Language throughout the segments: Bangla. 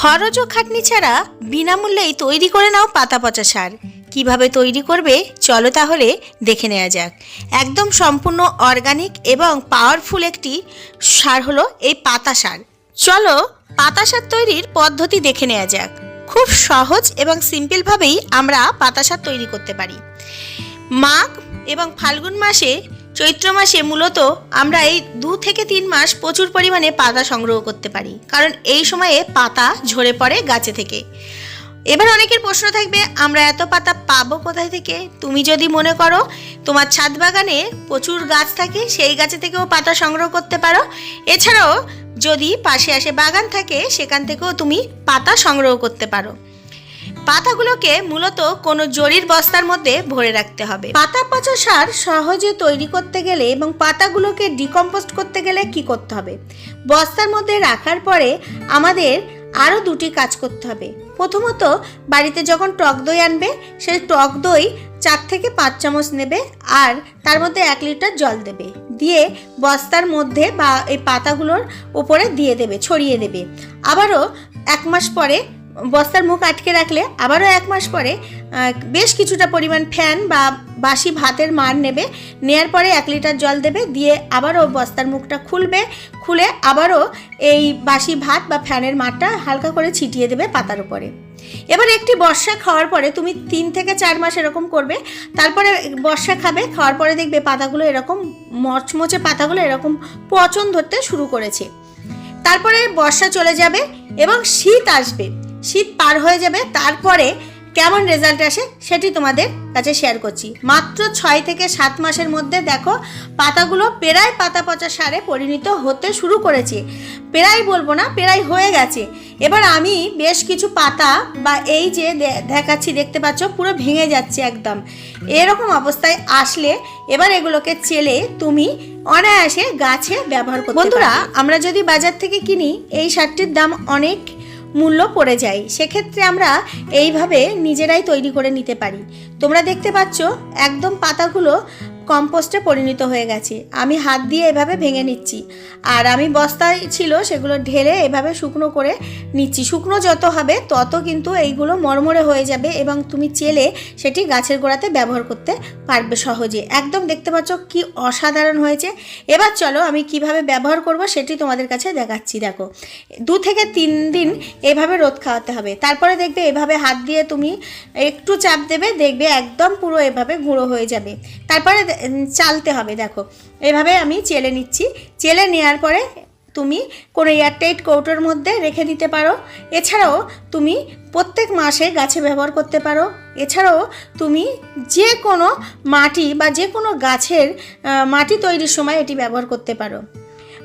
খরচ ও খাটনি ছাড়া বিনামূল্যেই তৈরি করে নাও পাতা পচা সার। কীভাবে তৈরি করবে? চলো তাহলে দেখে নেওয়া যাক। একদম সম্পূর্ণ অর্গানিক এবং পাওয়ারফুল একটি সার হলো এই পাতা সার। চলো পাতা সার তৈরির পদ্ধতি দেখে নেওয়া যাক। খুব সহজ এবং সিম্পলভাবেই আমরা পাতা সার তৈরি করতে পারি। মাঘ এবং ফাল্গুন মাসে চৈত্র মাসে মূলত আমরা এই দু থেকে তিন মাস প্রচুর পরিমাণে পাতা সংগ্রহ করতে পারি, কারণ এই সময়ে পাতা ঝরে পড়ে গাছে থেকে। এবার অনেকের প্রশ্ন থাকবে, আমরা এত পাতা পাবো কোথায় থেকে? তুমি যদি মনে করো তোমার ছাদ বাগানে প্রচুর গাছ থাকে, সেই গাছে থেকেও পাতা সংগ্রহ করতে পারো। এছাড়াও যদি পাশে আসে বাগান থাকে, সেখান থেকেও তুমি পাতা সংগ্রহ করতে পারো। পাতাগুলোকে মূলত কোনো জরির বস্তার মধ্যে ভরে রাখতে হবে। পাতা পচা সার সহজে তৈরি করতে গেলে এবং পাতাগুলোকে ডিকম্পোস্ট করতে গেলে কি করতে হবে? বস্তার মধ্যে রাখার পরে আমাদের আরও দুটি কাজ করতে হবে। প্রথমত, বাড়িতে যখন টক দই আনবে, সেই টক দই চার থেকে পাঁচ চামচ নেবে আর তার মধ্যে এক লিটার জল দেবে। দিয়ে বস্তার মধ্যে বা এই পাতাগুলোর উপরে দিয়ে দেবে, ছড়িয়ে দেবে। আবারও এক মাস পরে বস্তার মুখ আটকে রাখলে আবারও এক মাস পরে বেশ কিছুটা পরিমাণ ফ্যান বা বাসি ভাতের মার নেবে। নেয়ার পরে এক লিটার জল দেবে, দিয়ে আবারও বস্তার মুখটা খুলবে, খুলে আবারও এই বাসি ভাত বা ফ্যানের মারটা হালকা করে ছিটিয়ে দেবে পাতার উপরে। এবার একটি বর্ষা খাওয়ার পরে তুমি তিন থেকে চার মাস এরকম করবে, তারপরে বর্ষা খাবে, খাওয়ার পরে দেখবে পাতাগুলো এরকম মচমচে পাতাগুলো এরকম পচন ধরতে শুরু করেছে। তারপরে বর্ষা চলে যাবে এবং শীত আসবে। শীত পার হয়ে যাবে তারপরে কেমন রেজাল্ট আসে সেটি তোমাদের কাছে শেয়ার করছি। মাত্র ছয় থেকে সাত মাসের মধ্যে দেখো পাতাগুলো পেরায় পাতা পচা সারে পরিণত হতে শুরু করেছে। পেরাই বলব না পেরাই হয়ে গেছে। এবার আমি বেশ কিছু পাতা বা এই যে দেখাচ্ছি দেখতে পাচ্ছ পুরো ভেঙে যাচ্ছে একদম। এরকম অবস্থায় আসলে এবার এগুলোকে চেলে তুমি অনায়াসে গাছে ব্যবহার করো বন্ধুরা আমরা যদি বাজার থেকে কিনি এই সারটির দাম অনেক মূল্য পড়ে যায়। সেক্ষেত্রে আমরা এইভাবে নিজেরাই তৈরি করে নিতে পারি। তোমরা দেখতে পাচ্ছ, একদম পাতাগুলো কম্পোস্টে পরিণত হয়ে গেছে। আমি হাত দিয়ে এভাবে ভেঙে নিচ্ছি। আর আমি বস্তায় ছিল সেগুলো ঢেলে এভাবে শুকনো করে নিচ্ছি। শুকনো যত হবে, তত কিন্তু এইগুলো মরমরে হয়ে যাবে এবং তুমি চেলে সেটি গাছের গোড়াতে ব্যবহার করতে পারবে সহজে। একদম দেখতে পাচ্ছ কি অসাধারণ হয়েছে। এবার চলো আমি কীভাবে ব্যবহার করব সেটি তোমাদের কাছে দেখাচ্ছি। দেখো, দু থেকে তিন দিন এভাবে রোদ খাওয়াতে হবে। তারপরে দেখবে এভাবে হাত দিয়ে তুমি একটু চাপ দেবে, দেখবে একদম পুরো এভাবে গুঁড়ো হয়ে যাবে। তারপরে চালতে হবে, দেখো। এভাবে আমি চেলে নিচ্ছি। চেলে নেওয়ার পরে তুমি কোনো এয়ারটাইট কৌটোর মধ্যে রেখে দিতে পারো। এছাড়াও তুমি প্রত্যেক মাসে গাছে ব্যবহার করতে পারো। এছাড়াও তুমি যে কোনো মাটি বা যে কোনো গাছের মাটি তৈরির সময় এটি ব্যবহার করতে পারো।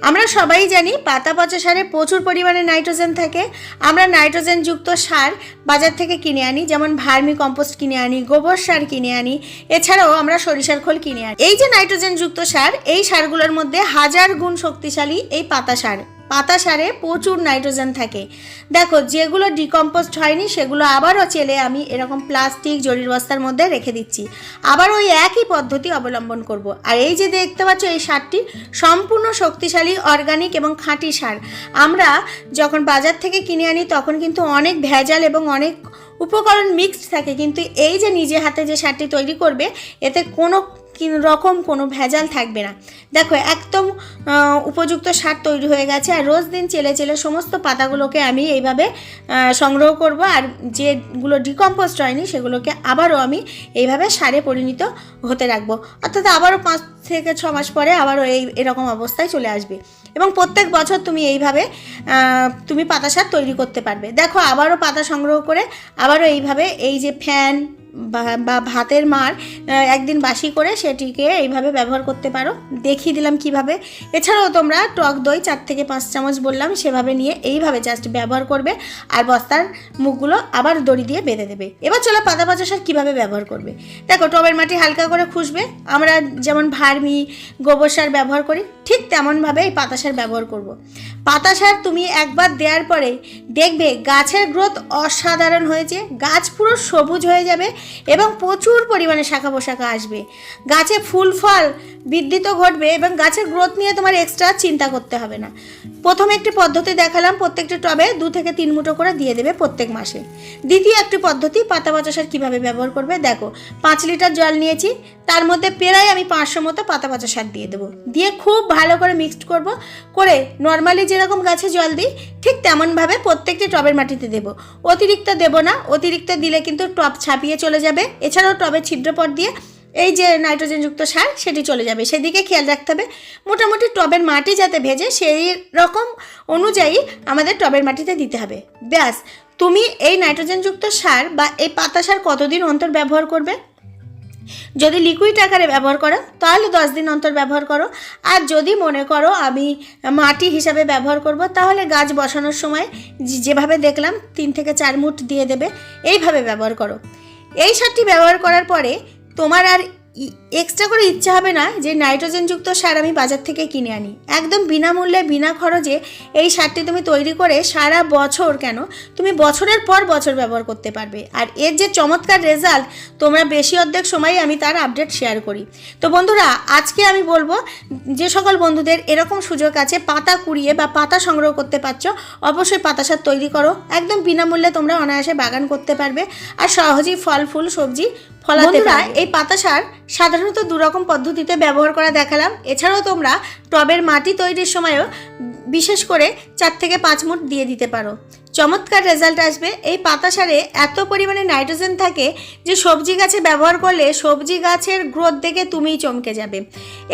আমরা সবাই জানি পাতা পচা সারে প্রচুর পরিমাণে নাইট্রোজেন থাকে। আমরা নাইট্রোজেন যুক্ত সার বাজার থেকে কিনে আনি, যেমন ভার্মি কম্পোস্ট কিনে আনি, গোবর সার কিনে আনি, এছাড়াও আমরা সরিষার খোল কিনে আনি। এই যে নাইট্রোজেন যুক্ত সার, এই সারগুলোর মধ্যে হাজার গুণ শক্তিশালী এই পাতা সার। পাতা সারে প্রচুর নাইট্রোজেন থাকে। দেখো, যেগুলো ডিকম্পোস্ট হয়নি, সেগুলো আবারও চেলে আমি এরকম প্লাস্টিক জরির বস্তার মধ্যে রেখে দিচ্ছি। আবার ওই একই পদ্ধতি অবলম্বন করব। আর এই যে দেখতে পাচ্ছ এই সারটি, সম্পূর্ণ শক্তিশালী অর্গানিক এবং খাঁটি সার। আমরা যখন বাজার থেকে কিনে আনি, তখন কিন্তু অনেক ভেজাল এবং অনেক উপকরণ মিক্সড থাকে। কিন্তু এই যে নিজে হাতে যে সারটি তৈরি করবে, এতে কোনো রকম কোনো ভেজাল থাকবে না। দেখো, একদম উপযুক্ত সার তৈরি হয়ে গেছে, আর রোজ দিন চেলে চেলে সমস্ত পাতাগুলোকে আমি এইভাবে সংগ্রহ করব, আর যেগুলো ডিকম্পোস্ট হয়নি, সেগুলোকে আবারও আমি এইভাবে সারে পরিণত হতে রাখব। অর্থাৎ আবারও পাঁচ থেকে ছ মাস পরে আবারও এই, এরকম অবস্থায় চলে আসবে। এবং প্রত্যেক বছর তুমি এইভাবে তুমি পাতা সার তৈরি করতে পারবে। দেখো, আবারও পাতা সংগ্রহ করে আবারও এইভাবে এই যে ফ্যান বা- ভাতের মার একদিন বাসি করে সেটিকে এইভাবে ব্যবহার করতে পারো। দেখিয়ে দিলাম কীভাবে। এছাড়াও তোমরা টক দই চার থেকে পাঁচ চামচ বললাম, সেভাবে নিয়ে এইভাবে জাস্ট ব্যবহার করবে আর বস্তার মুখগুলো আবার দড়ি দিয়ে বেঁধে দেবে। এবার চলো পাতা পচা সার কীভাবে ব্যবহার করবে। দেখো, টবের মাটি হালকা করে খুশবে আমরা যেমন ভার্মি, গোবর সার ব্যবহার করি, ঠিক তেমনভাবে এই পাতা সার ব্যবহার করব। পাতা সার তুমি একবার দেওয়ার পরে দেখবে গাছের গ্রোথ অসাধারণ হয়েছে, গাছ পুরো সবুজ হয়ে যাবে এবং প্রচুর পরিমাণে শাখা পোশাখা আসবে। গাছে ফুল, ফল বৃদ্ধি তো ঘটবে এবং গাছের গ্রোথ নিয়ে তোমার এক্সট্রা চিন্তা করতে হবে না। প্রথম একটি পদ্ধতি দেখালাম, প্রত্যেকটি টবে দু থেকে তিন মুঠো করে দিয়ে দেবে প্রত্যেক মাসে। দ্বিতীয় একটি পদ্ধতি পাতা পচা সার কীভাবে ব্যবহার করবে, দেখো, পাঁচ লিটার জল নিয়েছি, তার মধ্যে প্রায় আমি পাঁচশো মতো পাতা পচা সার দিয়ে দেবো। দিয়ে খুব ভালো করে মিক্সড করব, করে নর্মালি যেরকম গাছে জল দিই, ঠিক তেমনভাবে প্রত্যেকটি টবের মাটিতে দেবো। অতিরিক্ত দেবো না, অতিরিক্ত দিলে কিন্তু টব ছাপিয়ে চলে যাবে। এছাড়াও টবের ছিদ্রপট দিয়ে এই যে নাইট্রোজেনযুক্ত সার, সেটি চলে যাবে। সেদিকে খেয়াল রাখতে হবে। মোটামুটি টবের মাটি যাতে ভেজে, সেই রকম অনুযায়ী আমাদের টবের মাটিতে দিতে হবে। ব্যাস। তুমি এই নাইট্রোজেনযুক্ত সার বা এই পাতা সার কতদিন অন্তর ব্যবহার করবে? যদি লিকুইড আকারে ব্যবহার করো, তাহলে দশ দিন অন্তর ব্যবহার করো। আর যদি মনে করো আমি মাটি হিসাবে ব্যবহার করব, তাহলে গাছ বসানোর সময় যেভাবে দেখলাম, তিন থেকে চার মুঠ দিয়ে দেবে। এইভাবে ব্যবহার করো। এই সারটি ব্যবহার করার পরে তোমার আর এক্সট্রা করে ইচ্ছা হবে না যে নাইট্রোজেনযুক্ত সার আমি বাজার থেকে কিনে আনি। একদম বিনামূল্যে, বিনা খরচে এই সারটি তুমি তৈরি করে সারা বছর কেন? তুমি বছরের পর বছর ব্যবহার করতে পারবে। আর এর যে চমৎকার রেজাল্ট তোমরা বেশি অর্ধেক সময় আমি তার আপডেট শেয়ার করি। তো বন্ধুরা, আজকে আমি বলব, যে সকল বন্ধুদের এরকম সুযোগ আছে, পাতা কুড়িয়ে বা পাতা সংগ্রহ করতে পারছ, অবশ্যই পাতা সার তৈরি করো। একদম বিনামূল্যে তোমরা অনায়াসে বাগান করতে পারবে। আর সহজেই ফল, ফুল, সবজি ফলাতে পারবে এই পাতা সার সাধারণত দুরকম পদ্ধতিতে ব্যবহার করা দেখালাম। এছাড়াও তোমরা টবের মাটি তৈরির সময়ও বিশেষ করে চার থেকে পাঁচ মুঠ দিয়ে দিতে পারো। চমৎকার রেজাল্ট আসবে। এই পাতা সারে এত পরিমাণে নাইট্রোজেন থাকে যে সবজি গাছে ব্যবহার করলে সবজি গাছের গ্রোথ দেখে তুমিই চমকে যাবে।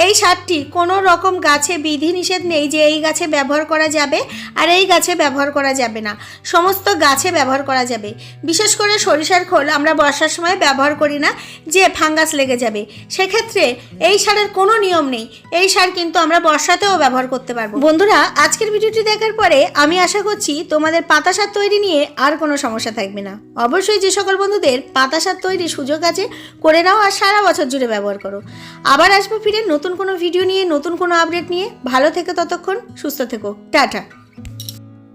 এই সারটি কোনো রকম গাছে বিধি নিষেধ নেই যে এই গাছে ব্যবহার করা যাবে আর এই গাছে ব্যবহার করা যাবে না। সমস্ত গাছে ব্যবহার করা যাবে। বিশেষ করে সরিষার খোল আমরা বর্ষার সময় ব্যবহার করি না, যে ফাঙ্গাস লেগে যাবে। সেক্ষেত্রে এই সারের কোনো নিয়ম নেই। এই সার কিন্তু আমরা বর্ষাতেও ব্যবহার করতে পারব। বন্ধুরা, আজকের ভিডিওটি দেখার পরে আমি আশা করছি তোমাদের পাতা সার তৈরি নিয়ে আর কোনো সমস্যা থাকবে না। অবশ্যই যে সকল বন্ধুদের পাতা তৈরি সুযোগ আছে, করে নাও আর সারা বছর জুড়ে ব্যবহার করো। আবার আসব ফিরে নতুন কোনো ভিডিও নিয়ে, নতুন কোনো আপডেট নিয়ে। ভালো থেকে ততক্ষণ, সুস্থ থেকো। টাটা।